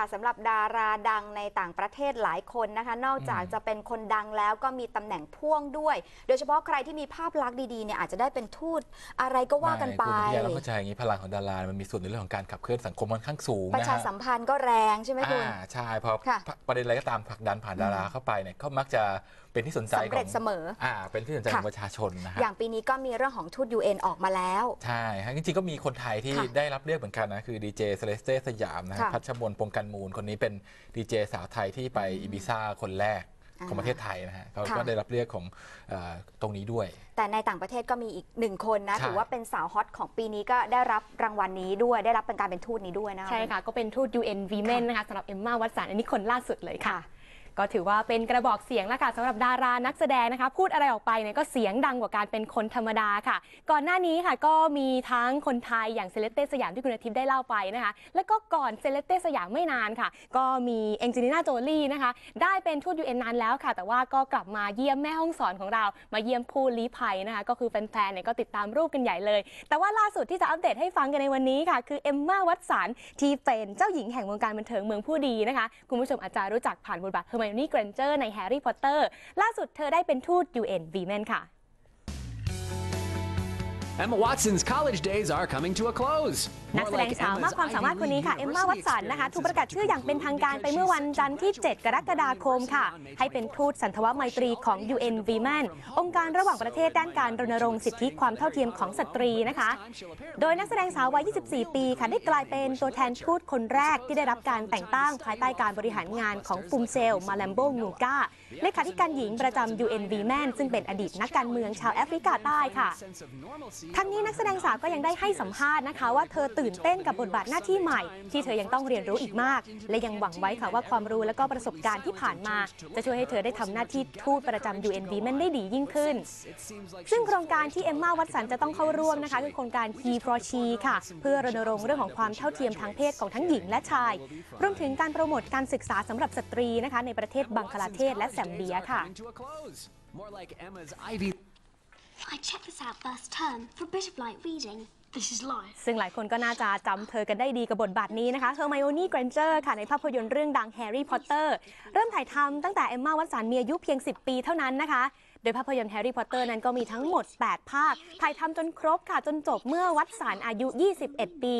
ค่ะสำหรับดาราดังในต่างประเทศหลายคนนะคะ นอกจากอืมจะเป็นคนดังแล้วก็มีตำแหน่งพ่วงด้วย โดยเฉพาะใครที่มีภาพลักษณ์ดีๆเนี่ยอาจจะได้เป็นทูตอะไรก็ว่ากันไปม่คุณพี่เราเข้าใจอย่างนี้พลังของดารา มันมีส่วนในเรื่องของการขับเคลื่อนสังคมค่อนข้างสูงประนะชาฮะสัมพันธ์ก็แรงใช่ไหมคุณอ่าใช่พอค่ะประเด็นอะไรก็ตามผลักดันผ่านดาราเข้าไปเนี่ยเขามักจะเป็นที่สนใจสำขเร็อจงเสมออ่าเป็นที่สนใจขค่ะองประชาชนนะฮะอย่างปีนี้ก็มีเรื่องของทูต UN ออกมาแล้วใช่ฮะจริงๆก็มีคนไทยที่ค่ะได้รับเลือกเหมือนกันนะคือดีเจเซเลสเต้สยามนะฮะค่ะพัชมนปงกันมูลคนนี้เป็นดีเจสาวไทยที่ไปอีบิซ่าคนแรกอ่าของประเทศไทยนะฮะเขาค่ะก็ได้รับเลือกของเออตรงนี้ด้วย แต่ในต่างประเทศก็มีอีกหนึ่งคนนะใช่ถือว่าเป็นสาวฮอตของปีนี้ก็ได้รับรางวัลนี้ด้วย ได้รับเป็นการเป็นทูตนี้ด้วยนะ ใช่ค่ะ ก็เป็นทูต UN Women นะคะสำหรับเอมมาวัตสันอันนี้คนล่าสุดเลยค่ะ ก็ถือว่าเป็นกระบอกเสียงแล้วค่ะสำหรับดารานักแสดงนะคะ พูดอะไรออกไปเนี่ยก็เสียงดังกว่าการเป็นคนธรรมดาค่ะ ก่อนหน้านี้ค่ะก็มีทั้งคนไทยอย่างเซเลสเต้สยามที่คุณอาทิตย์ได้เล่าไปนะคะ แล้วก็ก่อนเซเลสเต้สยามไม่นานค่ะ ก็มีเองจินีนาโจลี่นะคะ ได้เป็นทูต UN นนานแล้วค่ะ แต่ว่าก็กลับมาเยี่ยมแม่ห้องสอนของเรา มาเยี่ยมผู้ลี้ภัยนะคะ ก็คือแฟนๆเนี่ยก็ติดตามรูปกันใหญ่เลย แต่ว่าล่าสุดที่จะอัปเดตให้ฟังกันในวันนี้ค่ะ คือเอมมาวัตสันที่เป็นเจ้าหญิงแห่งวงการบันเทิงเมืองผู้ดีนะคะคุณผู้ชมอาจจะรู้จักผ่านบทบาทเฮอร์ไมโอนี่เกรนเจอร์ในแฮร์รี่พอตเตอร์ล่าสุดเธอได้เป็นทูต UN Women ค่ะ Emma Watson's college days are coming to a close. นักแสดงสาวมากความสามารถคนนี้ค่ะ เอมมาวัตสันนะคะถูกประกาศชื่ออย่างเป็นทางการไปเมื่อวันจันทร์ที่ 7 กรกฎาคมค่ะ ให้เป็นทูตสันทวไมตรีของ UN Women องค์การระหว่างประเทศด้านการรณรงค์สิทธิความเท่าเทียมของสตรีนะคะ โดยนักแสดงสาววัย 24 ปีค่ะได้กลายเป็นตัวแทนทูตคนแรกที่ได้รับการแต่งตั้งภายใต้การบริหารงานของฟุมเซล มาแลมโบงูกาเลขาธิการหญิงประจำ UN Women ซึ่งเป็นอดีตนักการเมืองชาวแอฟริกาใต้ค่ะทั้งนี้นักแสดงสาวก็ยังได้ให้สัมภาษณ์นะคะ ว่าเธอตื่นเต้นกับบทบาทหน้าที่ใหม่ ที่เธอยังต้องเรียนรู้อีกมาก และยังหวังไว้ค่ะว่าความรู้และก็ประสบการณ์ที่ผ่านมา จะช่วยให้เธอได้ทำหน้าที่ทูตประจำ UN Women ได้ดียิ่งขึ้น ซึ่งโครงการที่เอมมาวัตสันจะต้องเข้าร่วมนะคะคือโครงการ He for She ค่ะ เพื่อรณรงค์เรื่องของความเท่าเทียมทางเพศของทั้งหญิงและชายรวมถึงการโปรโมทการศึกษาสำหรับสตรีนะคะในประเทศบังคลาเทศและแซมเบียค่ะ check this out first term for a bit of light reading. This is life. ซึ่งหลายคนก็น่าจะจำเธอกันได้ดีกับบทบาทนี้นะคะเฮอร์ไมโอนี่เกรนเจอร์ค่ะในภาพยนตร์เรื่องดังแฮร์รี่พอตเตอร์เริ่มถ่ายทำตั้งแต่เอมมาวัตสันมีอายุเพียง 10 ปีเท่านั้นนะคะ โดยภาพยนตร์แฮร์รี่พอตเตอร์นั้นก็มีทั้งหมด 8 ภาค ถ่ายทำจนครบค่ะจนจบเมื่อวัตสันอายุ 21 ปี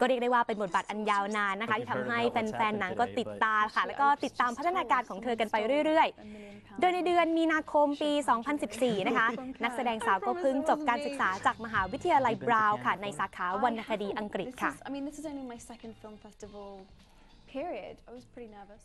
ก็เรียกได้ว่าเป็นบทบาทอันยาวนานนะคะ ที่ทำให้แฟนๆหนังก็ติดตาค่ะ แล้วก็ติดตามพัฒนาการของเธอกันไปเรื่อย ๆ โดยในเดือนมีนาคมปี 2014 นะคะ นักแสดงสาวก็เพิ่งจบการศึกษาจากมหาวิทยาลัยบราวน์ค่ะ ในสาขาวรรณคดีอังกฤษ This ค่ะ is, I mean, this is only my second film festival period. I was pretty nervous.